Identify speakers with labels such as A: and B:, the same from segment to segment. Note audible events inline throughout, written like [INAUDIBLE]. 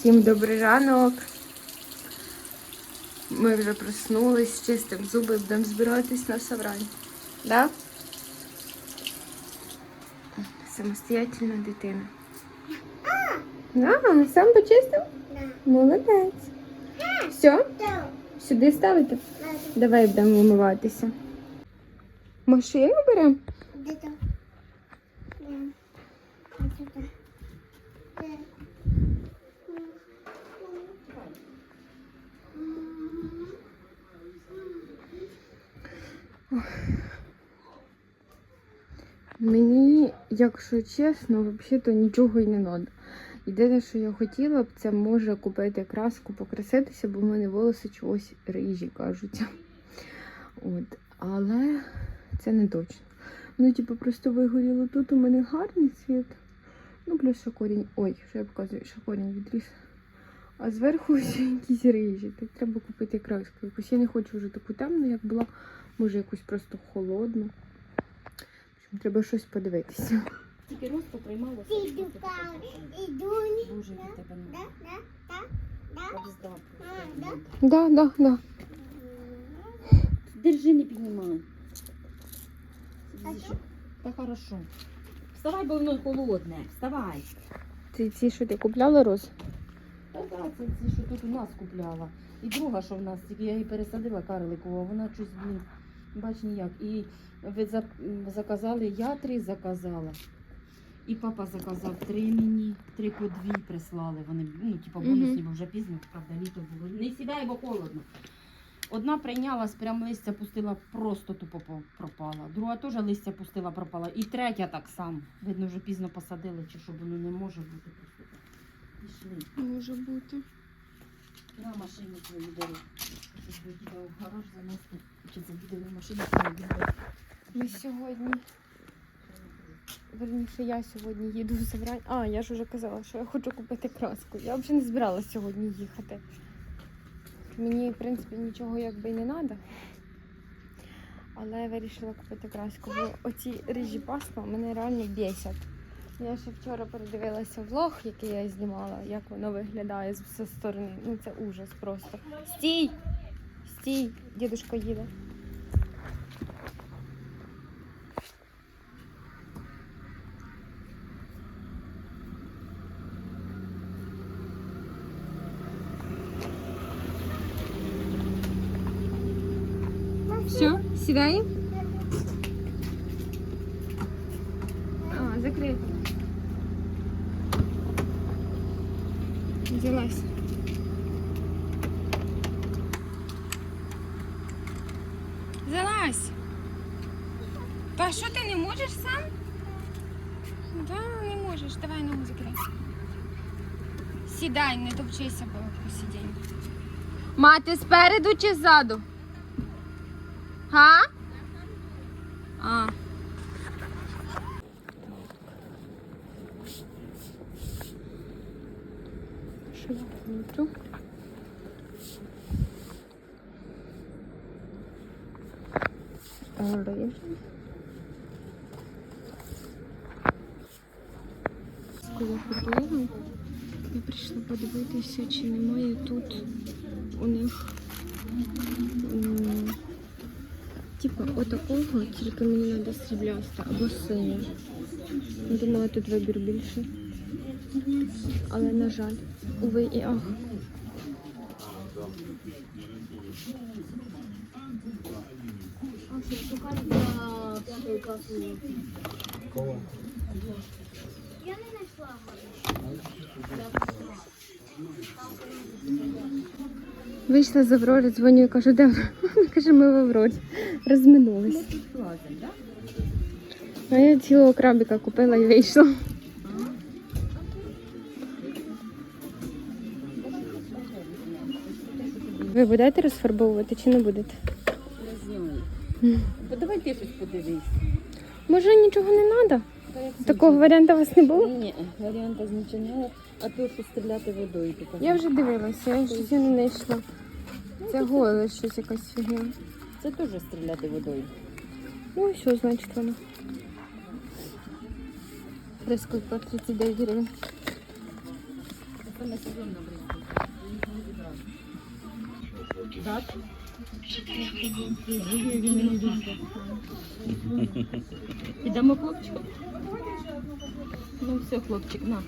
A: Усім добрий ранок. Ми вже проснулись, чистим зуби, будемо збиратись на саврань. Да? Самостоятельна дитина. Да, сам почистив?
B: Да.
A: Молодець. Все?
B: Да.
A: Сюди ставити? Давай будемо вимиватися. Машину беремо?
B: Да.
A: Мені, якщо чесно, взагалі-то нічого й не треба. Єдине, що я хотіла б, це може купити краску, покраситися, бо в мене волоси чогось рижі кажуться. От. Але це не точно. Ну, типу, просто вигоріло тут у мене гарний цвіт. Ну, плюс ще корінь. Ой, що я показую, що корінь відріс. А зверху [LAUGHS] ще якісь рижі. Так треба купити краску. Якусь я не хочу вже таку темну, як була. Може, якусь просто холодну. Треба щось подивитися.
C: Тільки роз.
B: Иду там.
C: Боже, від тебе
B: Да,
C: не
B: да, да, да.
C: Держи, не піднімай. Та хорошо. Вставай, бо воно холодне. Вставай.
A: Це ці, що ти купляла роз?
C: Да, це ці, що тут у нас купляла. І друга, що в нас, тільки я її пересадила карликову, вона щось, блін, бач ніяк. І ви за- заказали, я три заказала. І папа заказав три мені, три по дві прислали. Вони, ну, типу, бонусні, бо вже пізно, правда, літо було. Не сідай, бо холодно. Одна прийнялась, прям листя пустила, просто тупо пропала. Друга теж листя пустила, пропала. І третя так само. Видно, вже пізно посадили, чи що воно не може бути. Пішли.
A: Може бути.
C: На машину твою бери. Щоб до тебе в гараж занести. Чи на машину твою.
A: Ми сьогодні. Верніше, я сьогодні їду в Саврань. А, я ж вже казала, що я хочу купити краску. Я взагалі не збиралася сьогодні їхати. Мені, в принципі, нічого якби не треба. Але я вирішила купити краску, бо оці рижі пасма мене реально бісять. Я ще вчора передивилася влог, який я знімала, як воно виглядає з зі сторони. Ну це ужас просто. Стій! Стій! Дідушка їде. Все, сідай. А, закрито. Взялась. Залазь. Та що ти не можеш сам? Да, не можеш. Давай ногу закрий. Сідай, не топчися по по сидінню. Мати спереду чи ззаду? Га? А. Що я кручу? Я купила. Я прийшла подивитися, чи немає тут у них м, типа отакого, тільки мені треба срібляста або синя. Думала, тут вибір більший. Але на жаль, уви і ах.
B: Я не знайшла.
A: Вийшла з Аврори, дзвоню і кажу, де? [LAUGHS] Вона каже, ми в Аврорі. Розминулись. А я цілого крабіка купила і вийшла. Ви будете розфарбовувати чи не будете?
C: Не знаю. Давай ти щось подивись.
A: Може нічого не треба? Такого варіанту у вас не було?
C: Ні, варіанта з нічого а то що стріляти водою. типу.
A: Я вже дивилася, я щось не знайшла. Це голе щось якась фігня.
C: Це теж стріляти водою.
A: Ну, все, значить воно. Прискільки 39 гривень.
C: просто не сезон зібрали. Так? [LAUGHS] Ідемо хлопчику. Ну все, хлопчик, на.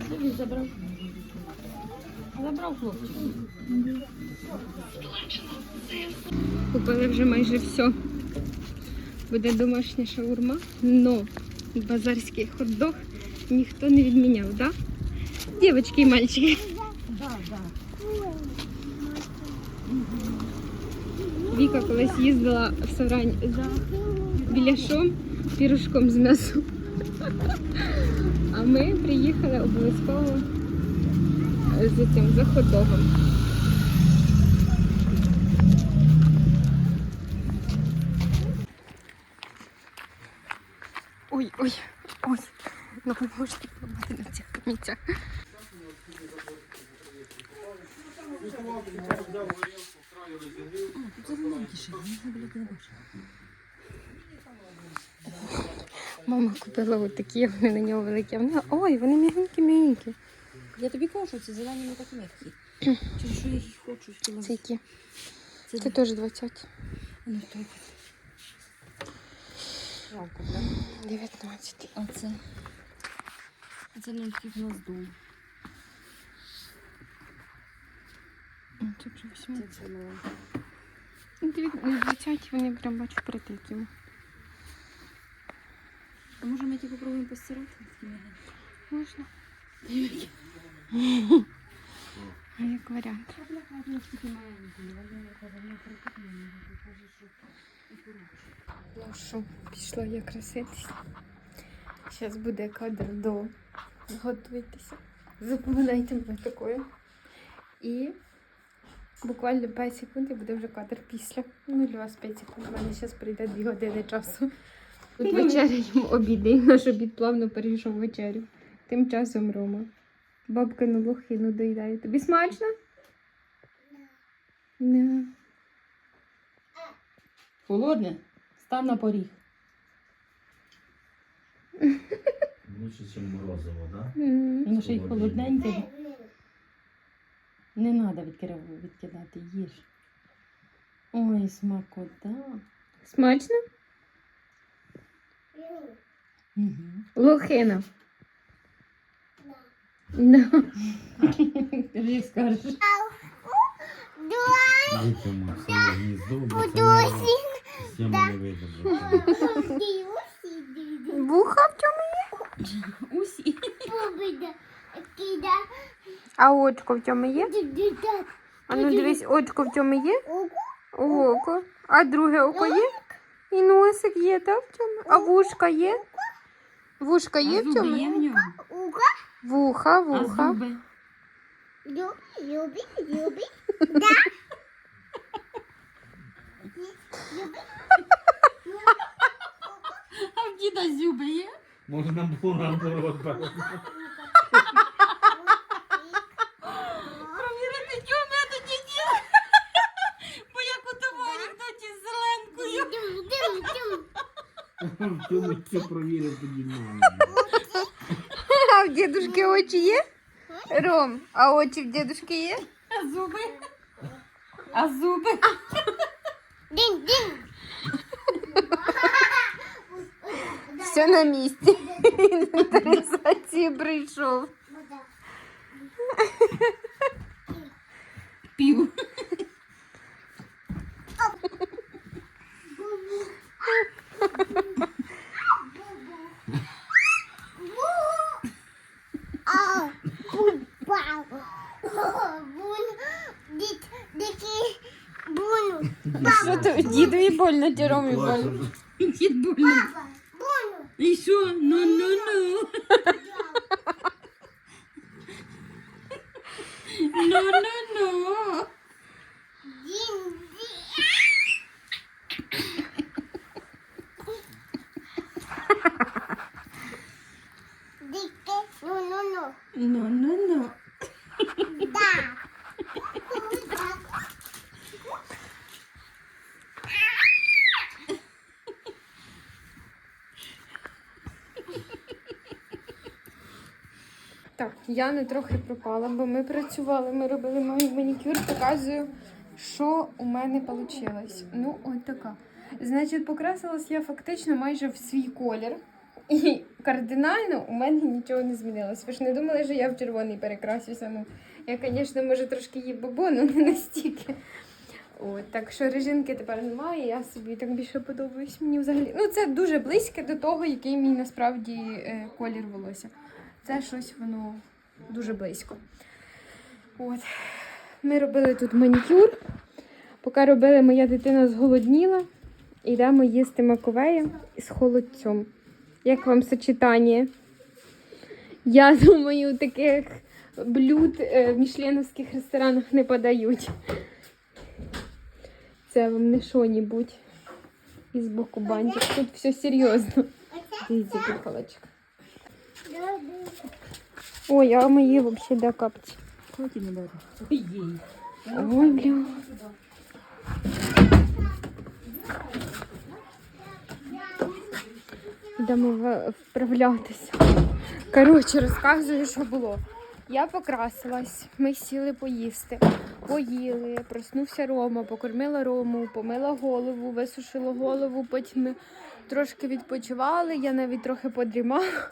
C: Все, він забрав. Забрав хлопчик.
A: Купили вже майже все. Буде домашня шаурма, но базарський хот-дог ніхто не відміняв, так? Да? Дівчатки і мальчики.
C: Да, да.
A: Віка колись їздила в Саврань за біляшом, пірушком з м'ясом. А ми приїхали обов'язково з цим за. Ой, ой, ой. Ну ви можете пробувати на цих Мама купила отакі, вони на нього великі. Вони, ой, вони м'ягенькі-м'ягенькі.
C: Я тобі кажу, що ці зелені не такі м'які. Через що я їх хочу.
A: Це які?
C: Це
A: Це теж 20.
C: Ну, так. Жалко,
A: 19.
C: А це. Це не тільки в нас дом.
A: Тут же
C: Це
A: 8.
C: це
A: Ну, 20 вони прям бачу притикі.
C: А може ми ті попробуємо постирати?
A: Можна? А як варіант. Ну що, пішла я краситись. Зараз буде кадр до. Готуйтеся. Запам'ятайте мене такою. І буквально 5 секунд і буде вже кадр після. Ну, для вас 5 секунд. У мене зараз прийде 2 години часу. Тут вечеряємо обід, [LAUGHS] наш обід плавно перейшов вечерю. Тим часом Рома. Бабкину лохину доїдає. Тобі смачно? Не.
C: Холодне? Став на поріг. [LAUGHS]
D: Лучше, ніж морозиво, да?
A: М.
C: Воно ще й
D: Холодне.
C: холодненьке. Не треба відкидати, їж. Ой, смакота.
A: Смачно?
C: Угу.
A: Лохина. Да.
C: Як скажеш.
A: Вуха в чому?
C: Усі.
A: А очко в чому є? А ну дивись, очко в чому є? Око. А друге око є? І носик є, так? В чому? А вушка є? Вушка є
C: а
A: в
C: зуби
A: чому?
C: є в ньому?
A: Вуха,
C: А
A: вуха.
C: зуби? А в діда зуби є?
D: Можна було наоборот.
C: Провірити,
D: В цьому це провірити тоді мало.
A: А в дідушки очі є? Ром, а очі в дідушки є?
C: А зуби? А зуби?
A: Все на місці. Інвентаризації прийшов.
C: Пів.
A: Больно, чи Ромі больно?
C: Дід больний. І що? Ну, ну, ну. Ну, ну, ну. Ну, ну, ну.
A: Так, я не трохи пропала, бо ми працювали, ми робили мій манікюр, показую, що у мене вийшло. Ну, от така. Значить, покрасилась я фактично майже в свій колір. І кардинально у мене нічого не змінилось. Ви ж не думали, що я в червоний перекрасюся. Ну, я, звісно, може трошки її бобо, але не настільки. От, так що режинки тепер немає, я собі так більше подобаюсь мені взагалі. Ну, це дуже близьке до того, який мій насправді е, колір волосся. Це щось воно дуже близько. От. Ми робили тут манікюр. Поки робили, моя дитина зголодніла. Йдемо їсти маковея з холодцем. Як вам сочетання? Я думаю, таких блюд е, в мішленовських ресторанах не подають. Це вам не що-небудь із боку бантик. Тут все серйозно. Дивіться, холодчик. Ой, а де капці.
C: Хоті не беру. Ой,
A: бля. Йдемо вправлятися. Коротше, розказую, що було. Я покрасилась, ми сіли поїсти, поїли, проснувся Рома, покормила Рому, помила голову, висушила голову, потім ми трошки відпочивали, я навіть трохи подрімала.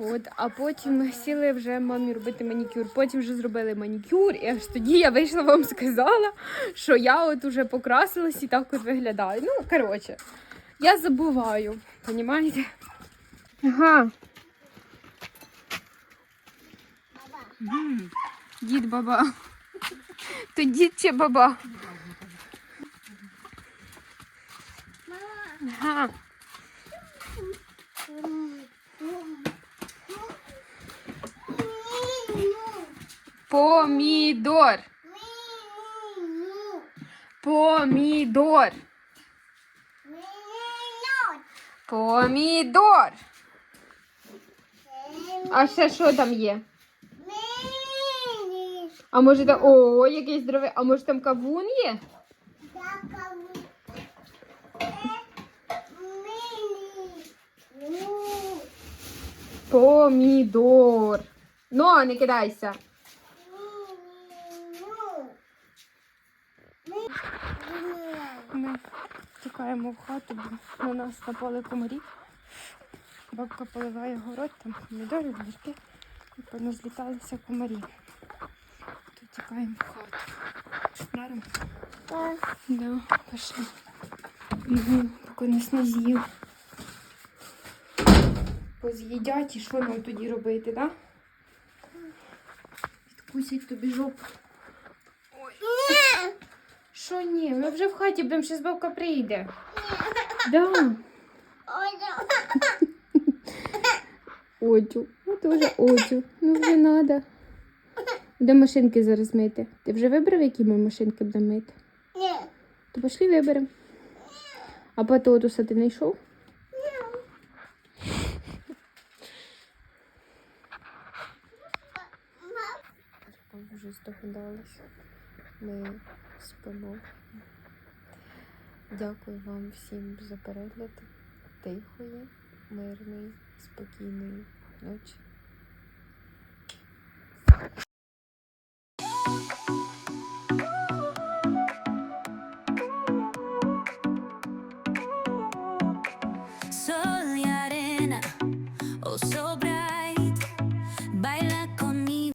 A: От, а потім сіли вже мамі робити манікюр. Потім вже зробили манікюр, і аж тоді я вийшла вам сказала, що я от уже покрасилась і так от виглядаю. Ну, коротше, я забуваю, понімаєте? Ага. Дід баба. То дід чи баба? Ага. Помідор. Помідор. Помідор. А ще що там є? А може там. О, якийсь здоровий. А може там кавун є? Помідор. Ну, не кидайся. Ми тікаємо в хату, бо на нас напали комарі. Бабка поливає город, там помідори, огірки. І певно зліталися комарі. Тут тікаємо в хату. Даром? Да, пішли. Угу, поки нас не з'їв. Поз'їдять і що нам тоді робити, так? Да? Відкусять тобі жопу. Що ні? Ми вже в хаті будемо, зараз бабка прийде. Да. Ну теж оцю. Ну вже треба. Де машинки зараз мити? Ти вже вибрав, які ми машинки будемо мити? Ні. То пішли виберемо. А патотуса ти знайшов? Вже здогадалися. Ми спимо. Дякую вам всім за перегляд. Тихої, мирної, спокійної ночі.